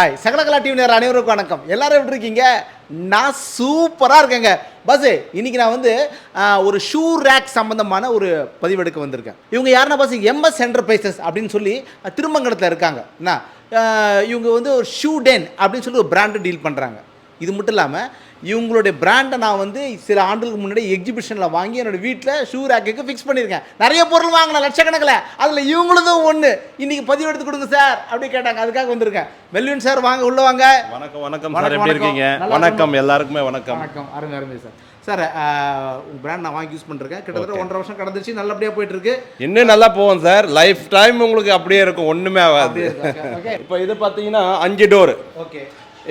Hi சகலகலா TV நேரம் அனைவருக்கும் வணக்கம். எல்லாரும் எப்படி இருக்கீங்க? நான் சூப்பராக இருக்கேங்க. பஸ்ஸு இன்னைக்கு நான் வந்து ஒரு ஷூ ரேக் சம்பந்தமான ஒரு பதிவெடுக்க வந்திருக்கேன். இவங்க யாருன்னா பஸ் எம்எஸ் என்டர்பிரைசஸ் அப்படின்னு சொல்லி திருமங்கலத்தில் இருக்காங்க. என்ன? இவங்க வந்து ஒரு ஷூ டென் அப்படின்னு சொல்லி ஒரு பிராண்டு டீல் பண்ணுறாங்க இது மட்டும் இல்லாமல் இவங்களுடைய பிராண்டை நான் வந்து சில ஆண்டுகளுக்கு முன்னாடி எக்ஸிபிஷனில் வாங்கி என்னோட வீட்டில் ஷூ ரேக்குக்கு ஃபிக்ஸ் பண்ணியிருக்கேன். நிறைய பொருள் வாங்கினேன் லட்சக்கணக்கில். அதில் இவங்களுதும் ஒன்று இன்னைக்கு பதிவு எடுத்து கொடுங்க சார் அப்படி கேட்டாங்க. அதுக்காக வந்திருக்கேன். வெல்வின் சார் வாங்க உள்ள வாங்க. வணக்கம் வணக்கம் சார். எப்படி இருக்கீங்க? வணக்கம். எல்லாருக்குமே வணக்கம். வணக்கம். அருமை அருமை சார். சார் உங்கள் பிராண்ட் நான் வாங்கி யூஸ் பண்ணிருக்கேன். கிட்டத்தட்ட ஒன்றரை வருஷம் கடந்துச்சு நல்லபடியாக போயிட்டு இருக்கு இன்னும் நல்லா போகும் சார். லைஃப் டைம் உங்களுக்கு அப்படியே இருக்கும். ஒண்ணுமே ஆகாது. இப்போ இது பார்த்தீங்கன்னா அஞ்சு டோர் ஓகே.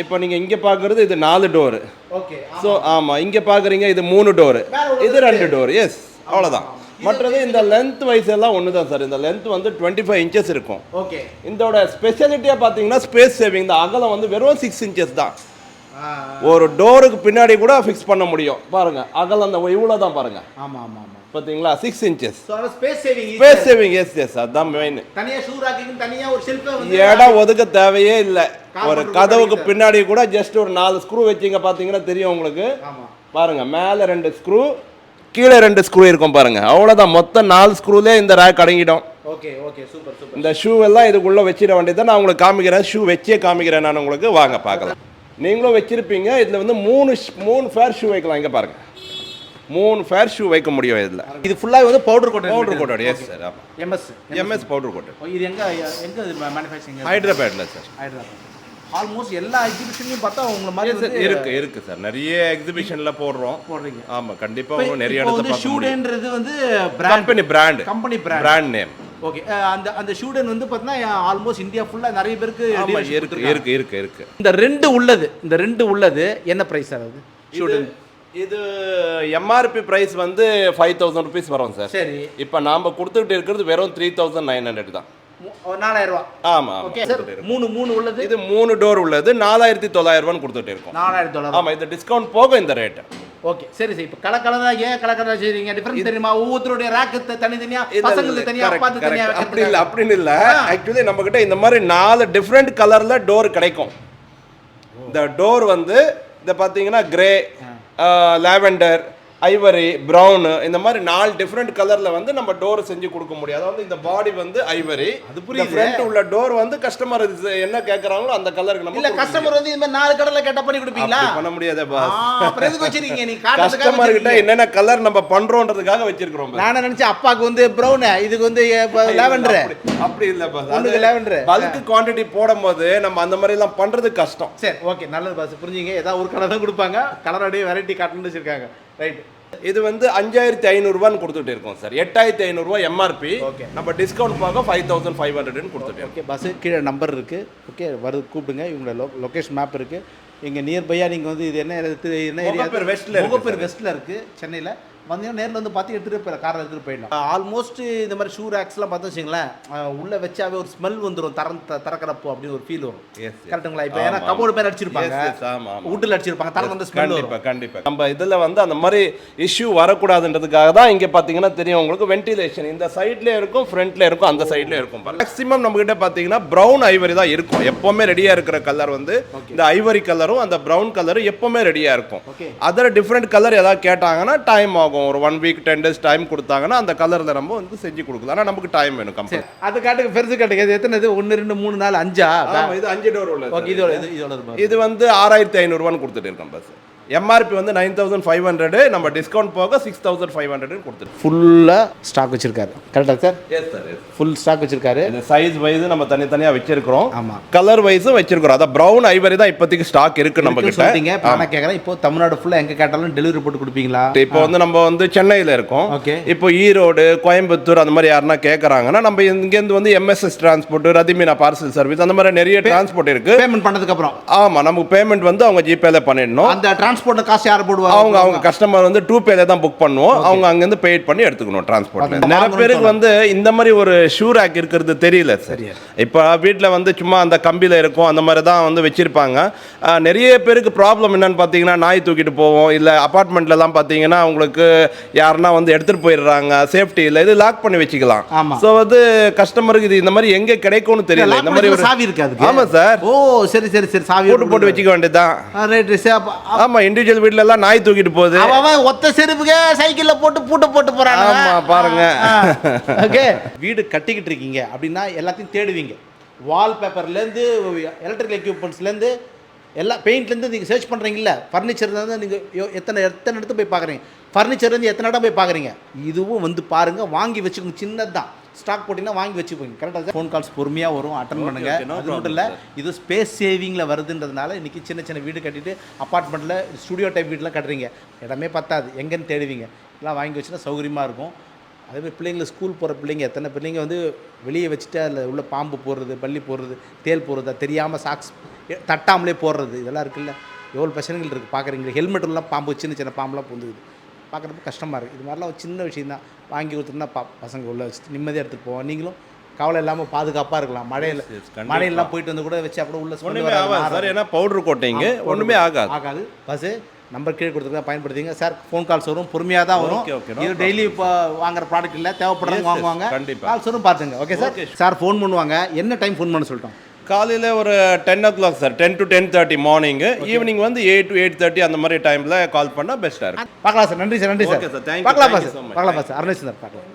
இப்போ நீங்க இங்க பார்க்கறது இது நாலு டோர் ஓகே ஸோ ஆமா இங்க பார்க்குறீங்க இது மூணு டோர் இது ரெண்டு டோர் எஸ் அவ்வளோதான் மற்றது இந்த லென்த் வைஸ் எல்லாம் ஒன்று தான் சார் இந்த லென்த் வந்து டுவெண்ட்டி ஃபைவ் இன்ச்சஸ் இருக்கும். ஓகே இதோட ஸ்பெஷாலிட்டியாக பார்த்தீங்கன்னா ஸ்பேஸ் சேவிங் இந்த அகலம் வந்து வெறும் சிக்ஸ் இன்ச்சஸ் தான். ஒரு டோருக்கு பின்னாடி கூட ஃபிக்ஸ் பண்ண முடியும். பாருங்க அகலம் அந்த இவ்வளோ தான் பாருங்க ஆமாம் ஆமாம் ஆமாம் பார்த்தீங்களா six inches space saving space saving yes yes அதான் மெயின் தனியாக ஷூ ராக்கிங் தனியாக ஒரு ஷெல்ஃபே இடம் ஒதுக்க தேவையே இல்லை. ஒரு கதவுக்கு பின்னாடி கூட ஜஸ்ட் ஒரு நாலு ஸ்க்ரூ வச்சீங்க பார்த்தீங்கன்னா தெரியும் உங்களுக்கு. பாருங்க மேலே ரெண்டு ஸ்க்ரூ கீழே ரெண்டு ஸ்க்ரூ இருக்கும் பாருங்க. அவ்வளோதான் மொத்தம் நாலு ஸ்க்ரூலே இந்த ரேக் அடங்கிடும். ஓகே ஓகே சூப்பர் சூப்பர் இந்த ஷூ எல்லாம் இதுக்குள்ள வச்சிட வேண்டியதை நான் உங்களுக்கு காமிக்கிறேன். ஷூ வச்சே காமிக்கிறேன் நான் உங்களுக்கு. வாங்க பார்க்கலாம். நீங்களும் வச்சிருப்பீங்க. இதில் வந்து மூணு மூணு ஃபேர் ஷூ வைக்கலாம். இங்கே பாருங்க. மூணு ஃபேர் ஷூ வைக்க முடியும் இதில். இது ஃபுல்லாக வந்து powder coat powder coated yes sir ஆமாம் எம்எஸ் எம்எஸ் பவுடர் கோட்டட் இது எங்க எங்க இது மேனுஃபேக்சரிங் ஹைதராபாத்தில் சார் ஹைதராபாத் ஆல்மோஸ்ட் எல்லா எக்ஸிபிஷன்லையும் பார்த்தா உங்களை மாதிரி வந்து இருக்கு இருக்கு சார் நிறைய எக்ஸிபிஷன்ல போடுறோம். போடுறீங்க. ஆமா கண்டிப்பா நிறைய இடத்துல ஷூடன்றது வந்து brand company brand company brand name okay அந்த அந்த ஷூடன் வந்து பார்த்தீங்கன்னா ஆல்மோஸ்ட் இந்தியா ஃபுல்லாக நிறைய பேருக்கு இருக்கு. இருக்கு இருக்கு இருக்கு. இந்த ரெண்டு உள்ளது இந்த ரெண்டு உள்ளது என்ன ப்ரைஸ் ஆகுது இது இது எம்ஆர்பி பிரைஸ் வந்து ஃபைவ் தௌசண்ட் ருபீஸ் வரும் சார். சரி. இப்போ நாம கொடுத்துட்டு இருக்கிறது வெறும் த்ரீ தௌசண்ட் நைன் ஹண்ட்ரட் தான். நாலாயிரம் ரூபா. ஆமா ஓகே சார் மூணு மூணு உள்ளது? இது மூணு டோர் உள்ளது நாலாயிரத்தி தொள்ளாயிரம் ரூபான்னு கொடுத்துட்டு இருக்கோம். நாலாயிரம் டாலர் ஆமா இது டிஸ்கவுண்ட் போக இந்த ரேட் ஓகே சரி சரி. இப்போ கலரா ஏன் கலரா செய்றீங்க? டிஃபரன்ஸ் தெரியுமா? ஒவ்வொருத்தருடைய ரேக்கு தனித்தனியா பசங்களுக்கு தனியா அப்பாத்து தனியா அப்படி இல்ல அப்படின்னு இல்ல. ஆக்சுவலி நம்ம கிட்ட இந்த மாதிரி நாலு டிஃப்ரெண்ட் கலர்ல டோர் கிடைக்கும். இந்த டோர் வந்து இந்த பாத்தீங்கன்னா கிரே லாவெண்டர் ஐவரி பிரவுன் இந்த மாதிரி நாலு டிஃப்ரெண்ட் கலர்ல வந்து நம்ம டோர் செஞ்சு கொடுக்க முடியும். அதாவது இந்த பாடி வந்து ஐவரி. அது புரியுது. ஃப்ரண்ட் உள்ள டோர் வந்து கஸ்டமர் என்ன கேக்குறாங்களோ அந்த கலருக்கு நம்ம இல்ல கஸ்டமர் வந்து இந்த மாதிரி நாலு கடல கேட்ட பண்ணி கொடுப்பீங்களா? பண்ண முடியாதே பாஸ் அப்புறம் எதுக்கு வச்சிருக்கீங்க? நீ கஸ்டமர் கிட்ட. என்னென்ன கலர் நம்ம பண்றோன்றதுக்காக வச்சிருக்கிறோம். நானே நினைச்சேன் அப்பாக்கு வந்து ப்ரௌன் இதுக்கு வந்து லாவெண்டர் அப்படி- இல்ல பாஸ் ஒண்ணுக்கு lavender. பல்க் குவாண்டிட்டி போடும்போது நம்ம அந்த மாதிரி எல்லாம் பண்றது கஷ்டம். சரி ஓகே நல்லது பாஸ் புரிஞ்சுங்க ஏதாவது ஒரு கலர் தான் கொடுப்பாங்க. கலரோடைய வெரைட்டி காட்டணும்னு வச்சிருக்காங்க. ரைட் இது வந்து அஞ்சாயிரத்தி ஐநூறுரூவான்னு கொடுத்துட்டு இருக்கோம் சார் எட்டாயிரத்தி ஐநூறுரூவா எம்ஆர்பி Okay. நம்ம டிஸ்கவுண்ட் பார்க்க ஃபைவ் தௌசண்ட் ஃபைவ் ஹண்ட்ரட்னு கொடுத்துட்டு ஓகே பஸ்ஸு கீழே நம்பர் இருக்குது ஓகே வருது கூப்பிடுங்க. இவங்களோட லொ லொக்கேஷன் மேப் இருக்குது இங்கே நியர்பையாக நீங்கள் வந்து இது என்ன என்ன ஏரியா? முகப்பேர் இருக்கு முகப்பேர் வெஸ்ட்டில் இருக்குது சென்னையில். வந்தீங்கன்னா நேரில் வந்து பார்த்து எடுத்துகிட்டு போய் காரில் எடுத்துகிட்டு போயிடலாம். ஆல்மோஸ்ட் இந்த மாதிரி ஷூ ரேக்ஸ்லாம் பார்த்து வச்சிங்களேன் உள்ளே வச்சாவே ஒரு ஸ்மெல் வந்துடும் தரம் த- திறக்கறப்போ அப்படின்னு ஒரு ஃபீல் வரும். கரெக்ட்டுங்களா இப்போ ஏன்னா கபோர்டு பேர் அடிச்சிருப்பாங்க. வுட்டில் அடிச்சிருப்பாங்க. தரம் வந்து ஸ்மெல் வரும். கண்டிப்பா கண்டிப்பா. நம்ம இதுல வந்து அந்த மாதிரி இஷ்யூ வரக்கூடாதுன்றதுக்காக தான் இங்க பாத்தீங்கன்னா தெரியும் உங்களுக்கு வென்டிலேஷன் இந்த சைட்ல இருக்கும் ஃப்ரண்ட்ல இருக்கும் அந்த சைட்ல இருக்கும் மேக்ஸிமம் நம்ம கிட்ட பாத்தீங்கன்னா பிரவுன் ஐவரி தான் இருக்கும். எப்பவுமே ரெடியா இருக்கிற கலர் வந்து இந்த ஐவரி கலரும் அந்த பிரவுன் கலரும் எப்பவுமே ரெடியா இருக்கும். அதர் டிஃப்ரெண்ட் கலர் ஏதாவது கேட்டாங்கன்னா டைம் ஆகும். ஒரு one week ten days time கொடுத்தாங்கன்னா அந்த கலர்ல நம்ம வந்து செஞ்சு கொடுக்கலாம். ஆனா நமக்கு டைம் வேணும் கம்பெனி அது காட்டுக்கு பெருசு காட்டுங்க இது எத்தனை இது? ஒன்று ரெண்டு மூணு நாலு அஞ்சா? ஆமா இது அஞ்சு டோர் உள்ளது. இது. இது வந்து ஆறாயிரத்தி ஐநூறுரூவான்னு கொடுத்துட்டு இருக்கோம் பஸ் எம்ஆர்பி வந்து நைன் தௌசண்ட் ஃபைவ் ஹண்ட்ரடு நம்ம டிஸ்கவுண்ட் போக சிக்ஸ் தௌசண்ட் ஃபைவ் ஹண்ட்ரட் கொடுத்துருக்கோம். ஃபுல்லாக ஸ்டாக் வச்சிருக்காரு. கரெக்டாக sir yes sir full stock வச்சிருக்காரு. சைஸ் வைஸ் நம்ம தனித்தனியாக வச்சிருக்கிறோம். ஆமா. கலர் வைஸும் வச்சிருக்கிறோம். அதான் ப்ரௌன் ஐவரி தான் இப்போதைக்கு ஸ்டாக் இருக்கு நம்ம கிட்ட இப்போ நான் கேட்குறேன் இப்போ தமிழ்நாடு ஃபுல்லாக எங்கே கேட்டாலும் டெலிவரி போட்டு கொடுப்பீங்களா? இப்போ வந்து நம்ம வந்து சென்னையில் இருக்கோம். Okay. இப்போ ஈரோடு கோயம்புத்தூர் அந்த மாதிரி யாருன்னா கேட்குறாங்கன்னா நம்ம இங்கேருந்து வந்து MSS transport Rathimeena parcel service அந்த மாதிரி நிறைய டிரான்ஸ்போர்ட் இருக்கு. பேமெண்ட் பண்ணதுக்கு அப்புறம் ஆமா நமக்கு பேமெண்ட் வந்து அவங்க ஜிபேல பண்ணிடணும். அந்த டிரான்ஸ்போர்ட் காசு யார் போடுவாங்க? அவங்க அவங்க கஸ்டமர் வந்து டூ பேல தான் புக் பண்ணுவோம். அவங்க அங்கேருந்து பெய்ட் பண்ணி எடுத்துக்கணும் டிரான்ஸ்போர்ட்ல. நிறைய பேருக்கு வந்து இந்த மாதிரி ஒரு ஷூ ரேக் இருக்கிறது தெரியல சார் இப்போ வீட்டில் வந்து சும்மா அந்த கம்பியில் இருக்கும் அந்த மாதிரி தான் வந்து வச்சிருப்பாங்க. நிறைய பேருக்கு ப்ராப்ளம் என்னன்னு பார்த்தீங்கன்னா நாய் தூக்கிட்டு போவோம். இல்லை அப்பார்ட்மெண்ட்லலாம் பார்த்தீங்கன்னா உங்களுக்கு யாருன்னா வந்து எடுத்துகிட்டு போயிடுறாங்க. சேஃப்டி இல்லை. இது லாக் பண்ணி வச்சுக்கலாம். ஸோ வந்து கஸ்டமருக்கு இது இந்த மாதிரி எங்கே கிடைக்கும்னு தெரியல. இந்த மாதிரி ஒரு சாவி இருக்காது. ஆமா சார் ஓ சரி சரி சரி. சாவி போட்டு போட்டு வச்சுக்க வேண்டியதுதான். ரைட் ஆமா இண்டிவிஜுவல் வீட்ல எல்லாம் நாய் தூக்கிட்டு போகுது. அவன் ஒத்த செருப்புக்கே சைக்கிள்ல போட்டு பூட்ட போட்டு போறான் ஆமா, பாருங்க. ஓகே. வீடு கட்டிக்கிட்டு இருக்கீங்க அப்படின்னா எல்லாத்தையும் தேடுவீங்க. வால்பேப்பர்லேருந்து எலக்ட்ரிக்கல் எக்யூப்மெண்ட்ஸ்லேருந்து எல்லா பெயிண்ட்லேருந்து நீங்கள் சர்ச் பண்ணுறீங்கல்ல ஃபர்னிச்சர்லேருந்து நீங்கள் எத்தனை எத்தனை இடத்து போய் பார்க்குறீங்க? ஃபர்னிச்சர்லேருந்து எத்தனை இடம் போய் பார்க்குறீங்க? இதுவும் வந்து பாருங்கள் வாங்கி வச்சுக்கோங்க சின்னது தான் ஸ்டாக் போட்டிங்கன்னா வாங்கி வச்சுக்கோங்க. கரெக்டாக ஃபோன் கால்ஸ் பொறுமையாக வரும் அட்டன் பண்ணுங்க. okay, no அது மட்டும் இல்லை இது ஸ்பேஸ் சேவிங்கில் வருதுன்றதுனால இன்றைக்கி சின்ன சின்ன வீடு கட்டிட்டு அப்பார்ட்மெண்ட்டில் ஸ்டுடியோ டைப் வீடெலாம் கட்டுறீங்க. இடமே பத்தாது. எங்கேன்னு தேடுவீங்க. எல்லாம் வாங்கி வச்சுன்னா சௌகரியமாக இருக்கும். அதே மாதிரி பிள்ளைங்கள ஸ்கூல் போகிற பிள்ளைங்க எத்தனை பிள்ளைங்க வந்து வெளியே வச்சுட்டு அதில் உள்ள பாம்பு போடுறது பள்ளி போடுறது தேல் போடுறது தெரியாமல் சாக்ஸ் தட்டாமலே போடுறது இதெல்லாம் இருக்குல்ல? எவ்வளோ பிரச்சனைகள் இருக்குது பார்க்குறீங்க ஹெல்மெட்லாம் பாம்பு சின்ன சின்ன பாம்புலாம் புந்துக்குது. பார்க்குறப்ப கஷ்டமாக இருக்குது இது மாதிரிலாம் ஒரு சின்ன விஷயம் தான். வாங்கி கொடுத்துருந்தா பா பசங்க உள்ள வச்சுட்டு நிம்மதியாக எடுத்துகிட்டு போவோம் நீங்களும் கவலை இல்லாமல் பாதுகாப்பாக இருக்கலாம். மழையில். மழையெல்லாம் போயிட்டு வந்து கூட வச்சு அப்படியே உள்ள வராது, ஆகாது. சார் ஏன்னா பவுடர் கோட்டிங்க ஒண்ணுமே ஆகாது. ஆகாது. பஸ்ஸு நம்பர் கீழே கொடுத்துருக்கா பயன்படுத்திங்க சார் ஃபோன் கால்ஸ் வரும் பொறுமையாக தான் வரும். இது டெய்லி இப்போ வாங்குற ப்ராடக்ட் இல்லை yes, வாங்குவாங்க. கண்டிப்பா. கால்ஸ் வரும் பார்த்துங்க ஓகே சார் சார் ஃபோன் பண்ணுவாங்க. என்ன டைம் ஃபோன் பண்ண சொல்லிட்டோம்? காலையில ஒரு ten o'clock sir ten to ten thirty morning evening வந்து எயிட் டு எயிட் தேர்ட்டி அந்த மாதிரி டைம்ல கால் பண்ணா பெஸ்டா இருக்கும். பார்க்கலாம் சார் நன்றி சார் நன்றி சார். பார்க்கலாம் much. பார்க்கலாம் பாஸ் அருணேஷ் சார் பார்க்கலாம்.